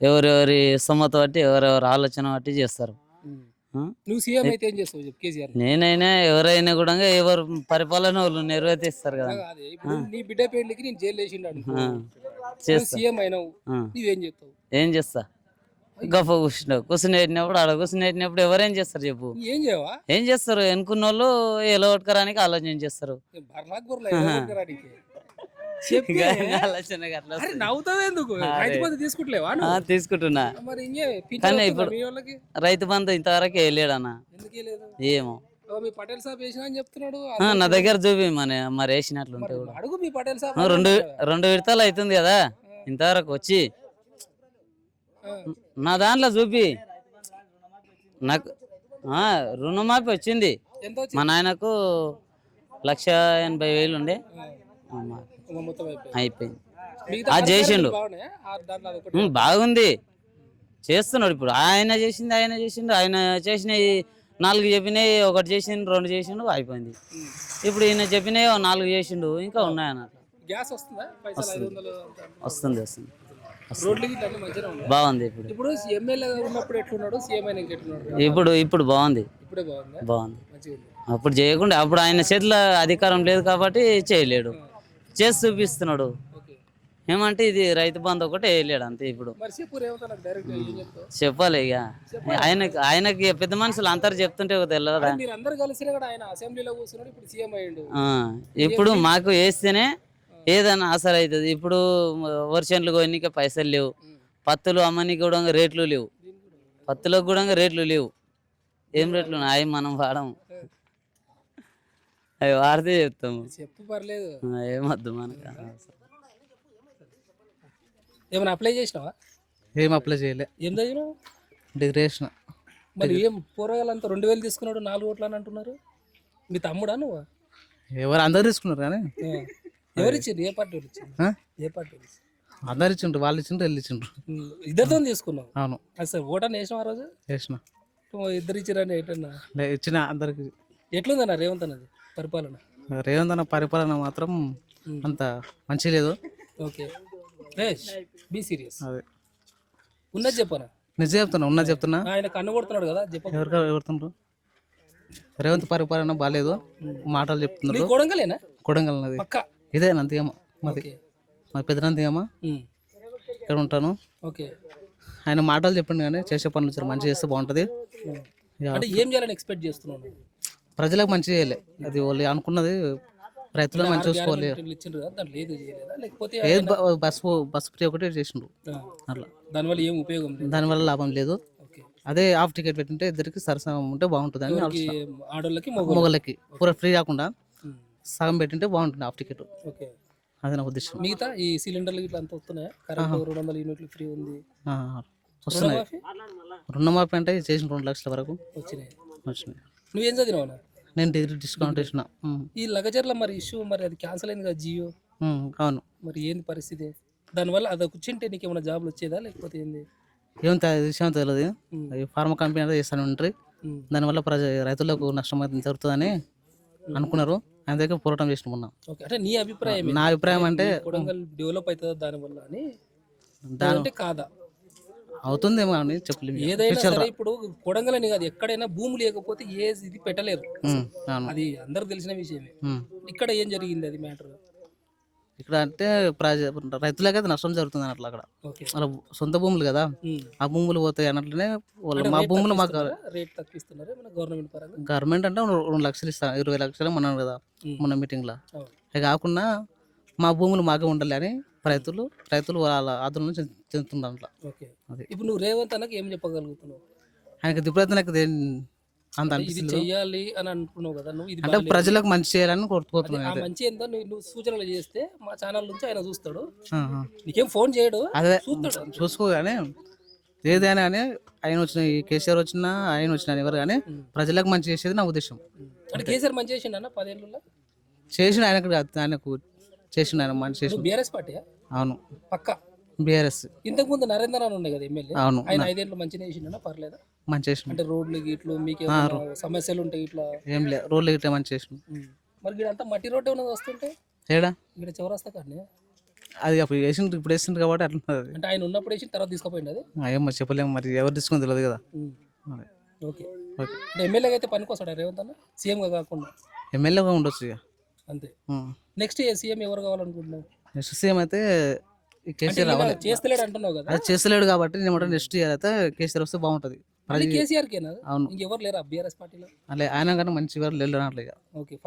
ఎవరెవరి సమ్మత బట్టి ఎవరెవరి ఆలోచన బట్టి చేస్తారు. ఆ? నువ్వు సీఎం అయితే ఏం చేస్తావు చెప్పు కేసీఆర్. నేనైనా ఎవరైనా కూడా ఎవరు పరిపాలన వాళ్ళు నిర్వర్తిస్తారు కదా. అదే ఇప్పుడు నీ బిడ్డ పెళ్ళికి నేను జైలు వేసిండు అనుకో. ఆ. నువ్వు చేస్తా. సీఎం అయినావు ఆ. నువ్వేం చేస్తావు? ఏం చేస్తా? గొప్ప కూర్చుంటావు కూర్చుని పెట్టినప్పుడు ఆడ కూర్చుని పెట్టినప్పుడు ఎవరేం చేస్తారు చెప్పు. ఏం చేయవా? ఏం చేస్తారు? ఎన్నుకున్న వాళ్ళు ఎలా కొట్టుకోవడానికి ఆలోచన చేస్తారు. చెప్పి. ఇక ఆలోచన అట్లా అరే వస్తుంది. నవ్వుతావు ఎందుకు? రైతు బంధు తీసుకుంటలేవా ఆ, నువ్వు? తీసుకుంటున్నా. మరి ఇంకే పింఛన్ కానీ వస్తుందా ఇప్పుడు- మీ వాళ్ళకి? రైతు బంధు ఇంతవరకు ఎందుకే లేదు ఏమో. ఓ, మీ పటేల్ సాబ్ వేసినా అని చెప్తున్నాడు. ఆ, నా దగ్గర చూపి మన మరి వేసినట్లుంటే కూడా. అడుగు మీ పటేల్ సాబ్ ఆ, రెండు రెండు విడతలు అవుతుంది కదా ఇంతవరకు వచ్చి. ఆ. నా దాంట్లో చూపి. నాకు ఆ, రుణమాఫీ వచ్చింది. ఎంత మా నాయనకు లక్ష ఎనభై వేలు ఉండే. ఆ, అయిపోయింది. పథకాలు చేసిండు. బాగుంది. చేస్తున్నాడు ఇప్పుడు. ఆయన చేసింది ఆయన చేసిండు. ఆయన చేసినవి నాలుగు చెప్పినాయి ఒకటి చేసిండు రెండు చేసిండు అయిపోయింది. ఇప్పుడు ఈయన చెప్పినవి ఓ నాలుగు చేసిండు ఇంకా ఉన్నాయి అన్నట్టు గ్యాస్ వస్తుందా? వస్తుంది. బాగుంది ఇప్పుడు. ఇప్పుడు ఉన్నప్పుడు ఎట్లున్నాడు? ఎట్లున్నాడు? ఇప్పుడు ఇప్పుడు బాగుంది. బాగుందా? అప్పుడు చేయకుండా అప్పుడు ఆయన చేతిలో అధికారం లేదు కాబట్టి చేయలేడు. చేసి చూపిస్తున్నాడు. ఏమంటే ఇది రైతు బంధు ఒకటి వేయలేడు అంతే ఇప్పుడు. చెప్పాలి ఇక. ఆయనకి ఆయనకి పెద్ద మనుషులు అందరు చెప్తుంటే తెలియదా ఆయన ఇప్పుడు మాకు వేస్తేనే ఏదైనా అసలు అవుతుంది. ఇప్పుడు వర్షన్లు కొనికే పైసలు లేవు. పత్తులు అమ్మనికి కూడా రేట్లు లేవు. పత్తులకు కూడా రేట్లు లేవు. ఏం రేట్లు అవి మనం వాడము. అవి వాడితే చెప్తాము. చెప్పు పర్లేదు. ఏమొద్దు మనకు. ఏమైనా అప్లై చేసినావా? ఏం అప్లై చేయలే. ఏం చదివినావు? డిగ్రీ వేసిన మరి ఏం పూర్వగాలంతా రెండు వేలు తీసుకున్నాడు నాలుగు ఓట్లు అని అంటున్నారు? మీ తమ్ముడా నువ్వు? ఎవరు అందరు తీసుకున్నారు కానీ. ఎవరు ఇచ్చిండ్రు? ఏ పార్టీ ఇచ్చిండ్రు? ఏ పార్టీ? అందరు ఇచ్చిండ్రు వాళ్ళు ఇచ్చిండ్రు వెళ్ళి ఇచ్చిండ్రు. ఇద్దరితో తీసుకున్నావు? అవును. అసలు ఓటాన్ని వేసినావు ఆ రోజు? వేసిన. ఇద్దరు ఇచ్చిరని ఎటన్నా? లే, ఇచ్చిన అందరికి. ఎట్లుందన్న రేవంత్ అన్నది? పరిపాలన? రేవంత్ అన్న పరిపాలన మాత్రం అంత మంచి లేదు. ఓకే. Be serious. అదే. ఉన్నది చెప్పనా? నిజం చెప్తున్నా ఉన్నది చెప్తున్నా. ఆయన కన్ను కొడుతున్నాడు కదా ఎవరికి ఎవరుతుండ్రు రేవంత్ పరిపాలన బాగాలేదు మాటలు చెప్తున్నారు. కొడంగలేనా? కొడంగల్ నది ఇదే నందిగమ్మ మాది. మా పెద్దనందిగమ్మ ఉమ్, ఇక్కడ ఉంటాను. ఓకే. ఆయన మాటలు చెప్పిండు కానీ చేసే పనులు మంచిగా చేస్తే బాగుంటుంది. అంటే ఏం చేయాలని ఎక్స్పెక్ట్ చేస్తున్నాను ప్రజలకు మంచి చేయాలి. అది వాళ్ళు అనుకున్నది రైతులకు మంచి చూసుకోవాలి. బస్సు బస్సు ఫ్రీ ఒకటి చేసిండ్రు అట్లా. దానివల్ల ఏం ఉపయోగం దానివల్ల లాభం లేదు. అదే హాఫ్ టికెట్ పెట్టింటే ఇద్దరికి సరసనం ఉంటే బాగుంటుంది అని ఆడోళ్ళకి మొగలకి పూర ఫ్రీ కాకుండా సగం పెట్టింటే బాగుంటుంది హాఫ్ టికెట్. ఓకే. అది నా ఉద్దేశం. మిగతా ఈ సిలిండర్లు ఇట్లా అంత వస్తున్నాయా? రెండు వందల యూనిట్లు ఫ్రీ ఉంది. వస్తున్నాయి. రుణమాఫీ? అంటే చేసిన రెండు లక్షల వరకు వచ్చినాయి. వచ్చినాయి. నువ్వేం చదివినావు నేను డిగ్రీ డిస్కౌంట్ ఉమ్, ఈ లగజర్ల మరి ఇష్యూ మరి అది క్యాన్సిల్ అయింది కదా జియో? అవును. మరి ఏంది పరిస్థితి? దానివల్ల అది వచ్చింటే నీకు ఏమైనా జాబ్లు వచ్చేదా లేకపోతే ఏంది? ఏం విషయం తెలియదు. ఈ ఫార్మా కంపెనీ అనేది చేస్తాను ఉంటారు. దానివల్ల ప్రజ రైతులకు నష్టం అయితే జరుగుతుందని అనుకున్నారు. ఆయన దగ్గర పోరాటం ఓకే అంటే నీ అభిప్రాయం? నా అభిప్రాయం అంటే డెవలప్ అవుతుందా దానివల్ల అని? దాని అంటే కాదా? అవుతుందేమో అని చెప్పలేము ఏదైనా సరే ఇప్పుడు కొడంగల్ అని కాదు ఎక్కడైనా భూమి లేకపోతే ఏ ఇది పెట్టలేరు అది అందరికి తెలిసిన విషయమే. ఇక్కడ ఏం జరిగింది అది మ్యాటర్ ఇక్కడ అంటే ప్రజ రైతులకైతే నష్టం జరుగుతుంది అన్నట్లు అక్కడ. వాళ్ళ సొంత భూములు కదా. ఆ భూములు పోతాయి అన్నట్లనే వాళ్ళు మా భూములు మాకు రేట్ తగ్గిస్తున్నారు? గవర్నమెంట్ పరంగా? గవర్నమెంట్ అంటే రెండు లక్షలు ఇస్తాను ఇరవై లక్షలు మనం కదా. మన మీటింగ్లో. అది కాకుండా మా భూములు మాకే ఉండాలి అని రైతులు రైతులు వాళ్ళ చెందు- చెందుతున్నారు అట్లా. ఓకే. అది. ఇప్పుడు నువ్వు రేవంత్ అన్నకి ఏం చెప్పగలుగుతున్నావు? ఆయనకి దిప్పుడైతే నాకు అంత ఇది అనిపిస్తుంది చెయ్యాలి అని అంటున్నావు కదా నువ్వు ఇది అంటే. ప్రజలకు మంచి చేయాలని కోరుకుంటున్నాను ఆ అయితే మంచి ఏందో నువ్వు నువ్వు సూచనలు చేస్తే మా ఛానల్ నుంచి ఆయన చూస్తాడు. నీకేం ఫోన్ చేయడు అదే చూస్తాడు చూసుకో కానీ ఏదైనా కానీ ఆయన వచ్చిన ఈ కేసీఆర్ వచ్చినా ఆయన వచ్చినా ఎవరు కానీ ప్రజలకు మంచి చేసేది నా ఉద్దేశం. అంటే కేసీఆర్ మంచి చేసిండు అన్న పదేళ్ళలో? చేసిన ఆయనకు కాదు, ఆయనకు చేసిన ఆయన మంచి చేసిన నువ్వు బీఆర్ఎస్ పార్టీ అవును. పక్క. బీఆర్ఎస్. ఇంతకు ముందు నరేంద్ర అని ఉండే కదా ఎమ్మెల్యే? అవును. ఆయన ఐదేళ్ళు మంచిగా చేసిండనా? పర్లేదా? మంచి చేసిన అంటే రోడ్లు గిట్లు మీకు సమస్యలు ఉంటాయి ఇట్లా? ఏం లేదు రోడ్లు గిట్లా మంచి చేసిన. మరి అంతా మట్టి రోడ్డు ఉన్నది వస్తుంటే? ఏడా? ఇక్కడ చౌరస్తా కానీ అది అప్పుడు వేసిండ్రు ఇప్పుడు వేసిండ్రు కాబట్టి అట్లా. అంటే ఆయన ఉన్నప్పుడు వేసి తర్వాత తీసుకుపోయింది అది? ఏమో చెప్పలేము మరి ఎవరు తీసుకుని తెలియదు కదా. ఓకే. ఓకే. ఎమ్మెల్యేగా అయితే పనికొస్తాడా రేవంత్ అన్న? సీఎంగా కాకుండా? ఎమ్మెల్యేగా ఉండొచ్చు ఇక. అంతే. నెక్స్ట్ సీఎం ఎవరు కావాలనుకుంటున్నావు నెక్స్ట్ సీఎం అయితే అంటే కేసీఆర్ రావాలి. చేస్తలేడు అంటున్నావు కదా? అది చేస్తలేడు కాబట్టి నేను ఏమంటాను నెక్స్ట్ ఇయర్ అయితే కేసీఆర్ వస్తే బాగుంటుంది. మళ్ళీ కేసీఆర్ కేనా అవును. ఇంకెవరు లేరా బీఆర్ఎస్ పార్టీలో? అలా ఆయన కన్నా మంచి వారు లేరు అట్లా ఇక ఓకే